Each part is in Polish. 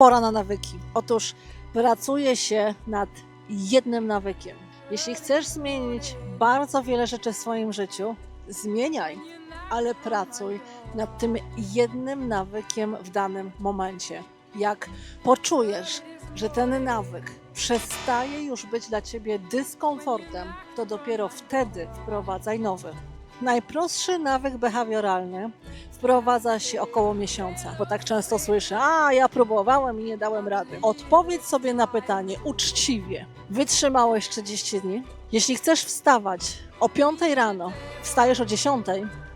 Pora na nawyki. Otóż pracuje się nad jednym nawykiem. Jeśli chcesz zmienić bardzo wiele rzeczy w swoim życiu, zmieniaj, ale pracuj nad tym jednym nawykiem w danym momencie. Jak poczujesz, że ten nawyk przestaje już być dla ciebie dyskomfortem, to dopiero wtedy wprowadzaj nowy. Najprostszy nawyk behawioralny wprowadza się około miesiąca, bo tak często słyszę, a ja próbowałem i nie dałem rady. Odpowiedz sobie na pytanie uczciwie. Wytrzymałeś 30 dni? Jeśli chcesz wstawać o 5 rano, wstajesz o 10,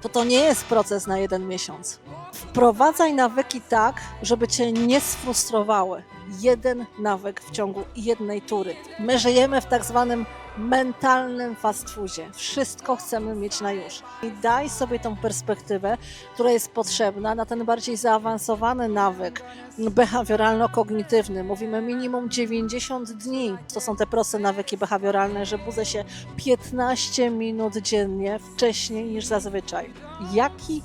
to to nie jest proces na jeden miesiąc. Wprowadzaj nawyki tak, żeby cię nie sfrustrowały. Jeden nawyk w ciągu jednej tury. My żyjemy w tak zwanym mentalnym fast foodzie. Wszystko chcemy mieć na już. I daj sobie tą perspektywę, która jest potrzebna na ten bardziej zaawansowany nawyk behawioralno-kognitywny. Mówimy minimum 90 dni. To są te proste nawyki behawioralne, że budzę się 15 minut dziennie wcześniej niż zazwyczaj. Jaki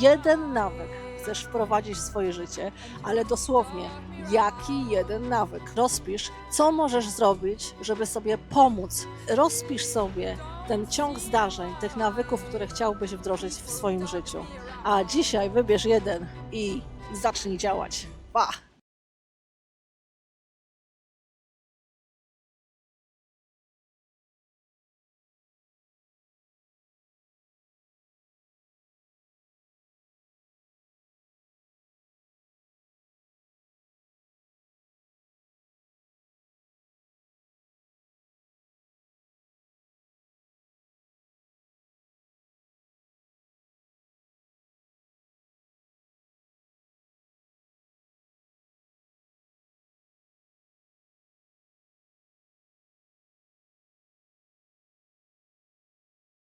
jeden nawyk chcesz wprowadzić w swoje życie, ale dosłownie jaki jeden nawyk. Rozpisz, co możesz zrobić, żeby sobie pomóc. Rozpisz sobie ten ciąg zdarzeń, tych nawyków, które chciałbyś wdrożyć w swoim życiu. A dzisiaj wybierz jeden i zacznij działać. Pa!